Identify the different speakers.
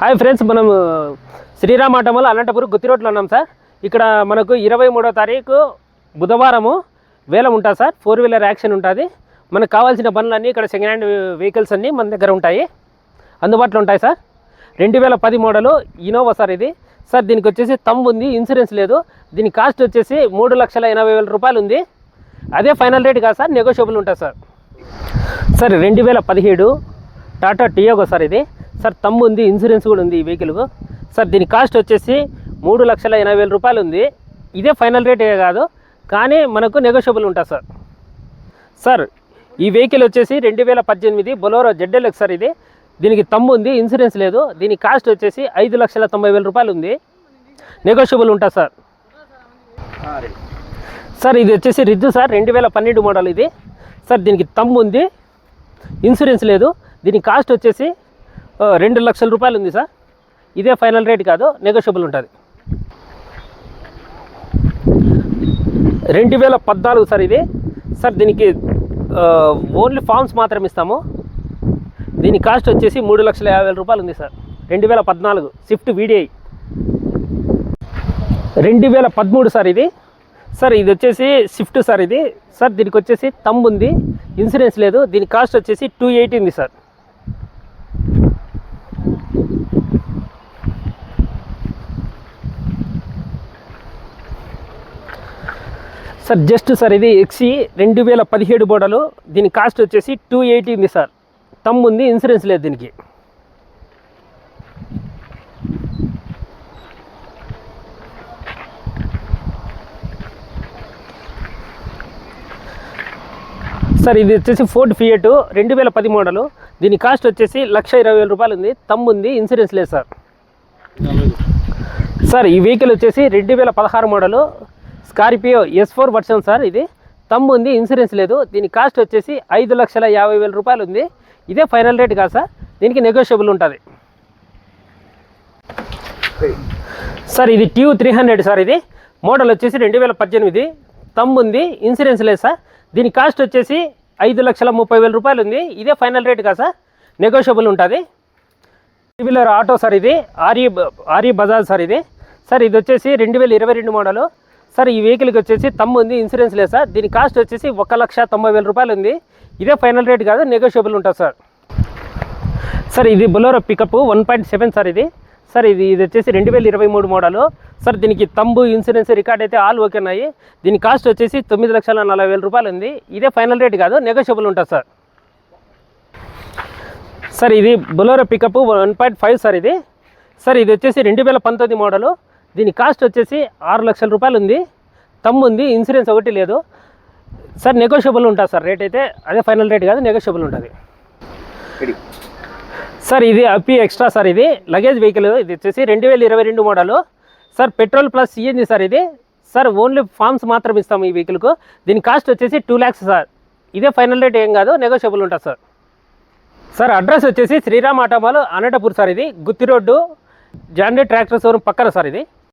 Speaker 1: Hi friends మనం శ్రీరామ్ ఆటోమల్ అనంతపురం గుత్తి రోడ్లో ఉన్నాం సార్. ఇక్కడ మనకు ఇరవై మూడో తారీఖు బుధవారము వేలం ఉంటుంది సార్. ఫోర్ వీలర్ యాక్షన్ ఉంటుంది. మనకు కావాల్సిన పనులన్నీ ఇక్కడ సెకండ్ హ్యాండ్ వెహికల్స్ అన్నీ మన దగ్గర ఉంటాయి. అందుబాటులో ఉంటాయి సార్. రెండు వేల పది మోడలు ఇనోవా సార్ ఇది. సార్ దీనికి వచ్చేసి తమ్ ఉంది ఇన్సూరెన్స్ లేదు. దీని కాస్ట్ వచ్చేసి మూడు లక్షల ఎనభై వేల రూపాయలు ఉంది. అదే ఫైనల్ రేట్ కాదు సార్ నెగోషియబుల్ ఉంటుంది సార్. సార్ రెండు వేల పదిహేడు టాటా టియోగో సార్ ఇది. సార్ తమ్ము ఉంది ఇన్సూరెన్స్ కూడా ఉంది ఈ వెహికల్కు సార్ దీని కాస్ట్ వచ్చేసి మూడు లక్షల ఎనభై వేల రూపాయలు ఉంది. ఇదే ఫైనల్ రేటే కాదు కానీ మనకు నెగోషియబుల్ ఉంటుంది సార్. సార్ ఈ వెహికల్ వచ్చేసి రెండు వేల పద్దెనిమిది బొలోరో జెడ్ఎల్ఎక్స్ సార్ ఇది. దీనికి తమ్ము ఉంది ఇన్సూరెన్స్ లేదు. దీని కాస్ట్ వచ్చేసి ఐదు లక్షల తొంభై వేల రూపాయలు ఉంది. నెగోషియబుల్ ఉంటుంది సార్. సార్ ఇది వచ్చేసి రిజ్జు సార్ రెండు వేల పన్నెండు మోడల్ ఇది. సార్ దీనికి తమ్ము ఉంది ఇన్సూరెన్స్ లేదు. దీని కాస్ట్ వచ్చేసి రెండు లక్షల రూపాయలు ఉంది సార్. ఇదే ఫైనల్ రేట్ కాదు నెగోషియబుల్ ఉంటుంది. రెండు వేల పద్నాలుగు సార్ ఇది. సార్ దీనికి ఓన్లీ ఫామ్స్ మాత్రం ఇస్తాము. దీని కాస్ట్ వచ్చేసి మూడు లక్షల యాభై వేల రూపాయలు ఉంది సార్. రెండు వేల పద్నాలుగు స్విఫ్ట్ వీడిఐ రెండు వేల పదమూడు సార్ ఇది. సార్ ఇది వచ్చేసి స్విఫ్ట్ సార్ ఇది. సార్ దీనికి వచ్చేసి తమ్ ఉంది. ఇన్సూరెన్స్ లేదు. దీని కాస్ట్ వచ్చేసి టూ ఎయిటీ ఉంది సార్. సార్ జస్ట్ సార్ ఇది ఎక్సీ రెండు వేల పదిహేడు మోడలు. దీని కాస్ట్ వచ్చేసి టూ ఎయిటీ ఉంది సార్. తమ్ ఉంది ఇన్సూరెన్స్ లేదు దీనికి. సార్ ఇది వచ్చేసి ఫోర్డ్ ఫియట్ రెండు వేల పది మోడలు. దీని కాస్ట్ వచ్చేసి లక్ష ఇరవై వేల రూపాయలు ఉంది. తమ్ ఉంది ఇన్సూరెన్స్ లేదు సార్. సార్ ఈ వెహికల్ వచ్చేసి రెండు వేల పదహారు model. Scorpio S four version sir ఇది. తమ్ము ఉంది ఇన్సూరెన్స్ లేదు. దీని కాస్ట్ వచ్చేసి ఐదు లక్షల యాభై వేల రూపాయలు ఉంది. ఇదే ఫైనల్ రేట్ కాదు సార్. దీనికి నెగోషియబుల్ ఉంటుంది. సార్ ఇది ట్యూ త్రీ హండ్రెడ్ సార్ ఇది. మోడల్ వచ్చేసి రెండు వేల పద్దెనిమిది. తమ్ ఉంది ఇన్సూరెన్స్ లేదు సార్. దీని కాస్ట్ వచ్చేసి ఐదు లక్షల ముప్పై వేల రూపాయలు ఉంది. ఇదే ఫైనల్ రేట్ కాదు సార్. నెగోషియబుల్ ఉంటుంది. త్రీ వీలర్ ఆటో సార్ ఇది. R E R E Bajaj sir ఇది. సార్ ఇది వచ్చేసి రెండు వేల ఇరవై రెండు మోడలు. సార్ ఈ వెహికల్కి వచ్చేసి తమ్ము ఉంది ఇన్సూరెన్స్ లేదు సార్. దీని కాస్ట్ వచ్చేసి ఒక లక్ష తొంభై వేల రూపాయలు ఉంది. ఇదే ఫైనల్ రేట్ కాదు నెగోషియబుల్ ఉంటుంది సార్. సార్ ఇది Bolero pickup one point seven sir ఇది. సార్ ఇది ఇది వచ్చేసి రెండు వేల ఇరవై మూడు మోడలు సార్ దీనికి తంబు ఇన్సూరెన్స్ రికార్డ్ అయితే ఆల్ ఓకే ఉన్నాయి. దీని కాస్ట్ వచ్చేసి తొమ్మిది లక్షల నలభై వేల రూపాయలు ఉంది. ఇదే ఫైనల్ రేట్ కాదు నెగోషియబుల్ ఉంటుంది సార్. సార్ ఇది Bolero pickup one point five sir ఇది. సార్ ఇది వచ్చేసి రెండు వేల పంతొమ్మిది మోడలు దీని కాస్ట్ వచ్చేసి ఆరు లక్షల రూపాయలు ఉంది తమ్ము ఉంది ఇన్సూరెన్స్ ఒకటి లేదు. సార్ నెగోషియబుల్ ఉంటుంది సార్ రేట్ అయితే అదే ఫైనల్ రేట్ కాదు నెగోషియబుల్ ఉంటుంది. సార్ ఇది అప్పి ఎక్స్ట్రా సార్ ఇది. లగేజ్ వెహికల్ ఇది వచ్చేసి రెండు వేల ఇరవై రెండు model sir petrol plus CNG sir ఇది. సార్ ఓన్లీ ఫార్మ్స్ మాత్రం ఇస్తాము ఈ వెహికల్కు దీని కాస్ట్ వచ్చేసి టూ ల్యాక్స్ సార్. ఇదే ఫైనల్ రేట్ ఏం కాదు నెగోషియబుల్ ఉంటుంది సార్. సార్ అడ్రస్ వచ్చేసి శ్రీరామ్ ఆటోమాల్ అనంతపూర్ సార్ ఇది. గుత్తి రోడ్డు జాండీ ట్రాక్టర్ షోరూమ్ పక్కన సార్ ఇది.